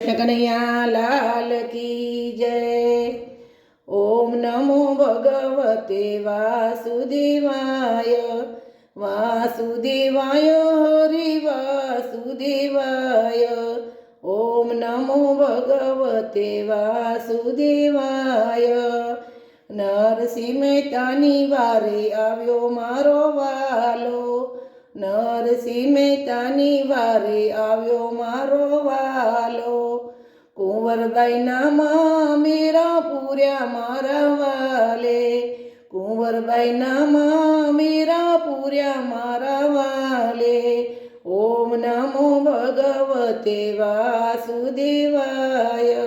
કનૈયા લાલ કી જય. ઓમ નમો ભગવતે વાસુદેવાય. વાસુદેવાય હરિ, વાસુદેવાય. ઓમ નમો ભગવતે વાસુદેવાય. નરસિંહ મહેતાની વારે આવ્યો મારો વાલો. નરસિંહ મહેતાની વારે આવ્યો મારો વાલો. કુંવરબાઈના માં મેરા પૂર્યા મારા વાલે. કુંવરબાઈના માં મેરા પૂર્યા મારા વાલે. ઓમ નમો ભગવતે વાસુદેવાય.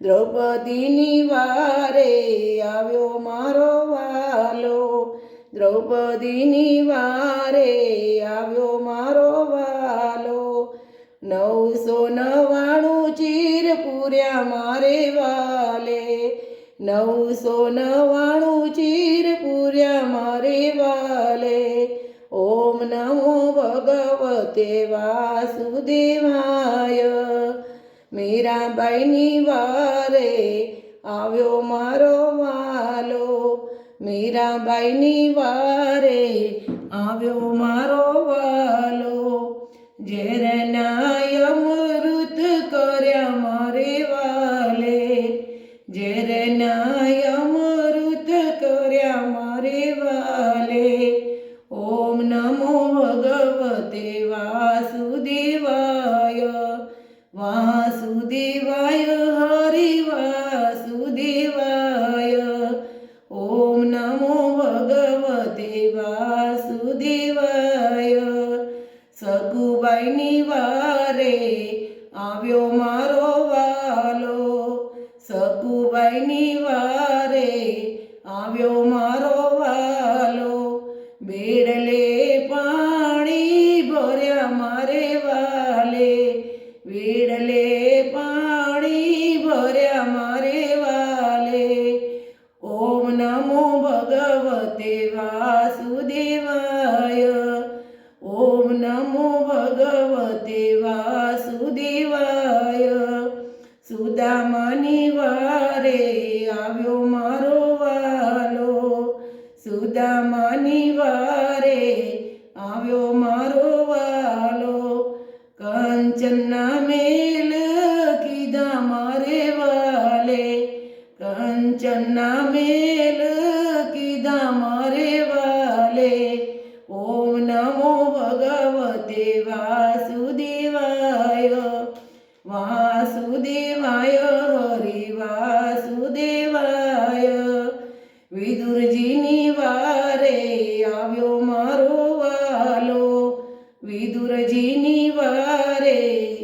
દ્રૌપદીની વારે આવ્યો મારો વાલો. દ્રૌપદીની વારે આવ્યો મારો વાલો. નવસો નવાણું ચીર પૂર્યા મારે વાલે. નવસો નવાણું ચીર પૂર્યા મારે વાલે. ઓમ નમો ભગવતે વાસુદેવાય. મીરાબાઈની વારે આવ્યો મારો મીરાબાઈની વારે આવ્યો મારો વાલો. ઝેરના અમૃત કર્યા મારે વાલે. ઝેરના અમૃત કર્યા મારે વાલે. ઓમ નમો ભગવતે વાસુદેવાય. વાસુદેવાય નમો ભગવતે વાસુદેવાય સકુબાઈની વારે આવ્યો મારો વાલો સકુબાઈની વારે આવ્યો મારો વાલો બેડલે પાણી ભર્યા મારે વાલે વેડલે સુદામાની વારે આવ્યો મારો વાલો. કંચનના મેલ કીધા મારે વાલે. કંચનના મેલ કીધા મારે વાલે. ઓમ નમો ભગવતે વાસુદેવાય. વાસુદેવાય હરિવા વિદુરજીની વારે આવ્યો મારો વાલો. વિદુરજીની વારે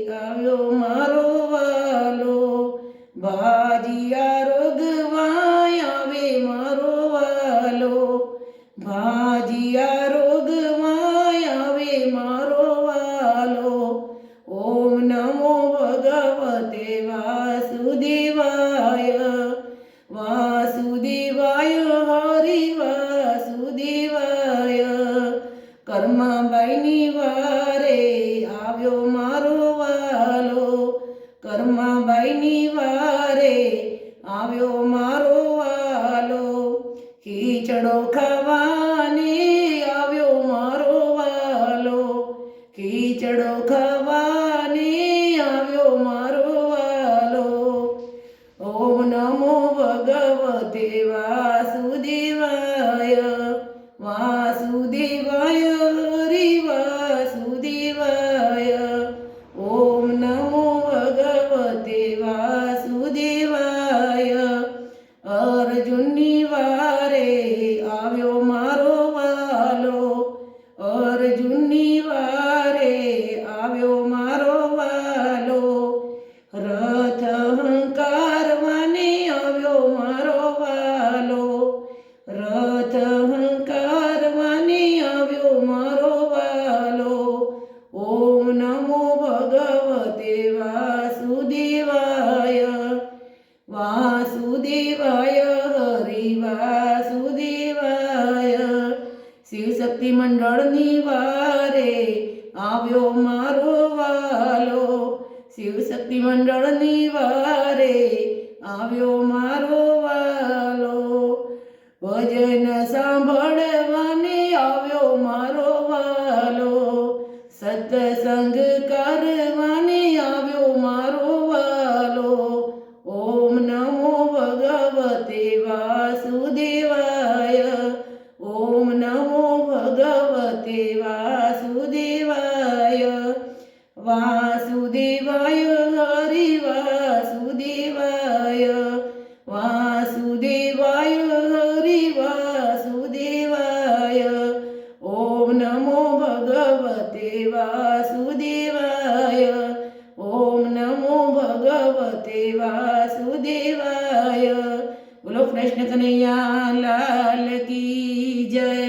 આવ્યો મારો વાલો. ભાજી રોગવાય આવે મારો વાલો. ભાજી રોગવાય આવે મારો વાલો. ઓમ નમો ભગવતે વાસુદેવાય. વાસુદેવાય, હરિ વાસુદેવાય. કર્માબાઈની વારે આવ્યો મારો વાલો. કર્માબાઈની વારે આવ્યો મારો વાલો. ખીચડો ખાવાને નમો ભગવતે વાસુદેવાય રથ હંકારવાને આવ્યો મારો વાલો. ઓમ નમો ભગવતે વાસુદેવાય. વાસુદેવાય હરિ વાસુદેવાય. શિવશક્તિ મંડળની વારે આવ્યો મારો વાલો. શિવશક્તિ શક્તિ મંડળની વારે આવ્યો મારો વાલો. ભજન સાંભળવાને આવ્યો મારો વાલો. સત્સંગ કરવાને વાસુદેવાય બોલો કૃષ્ણ કનૈયા લાલ કી જય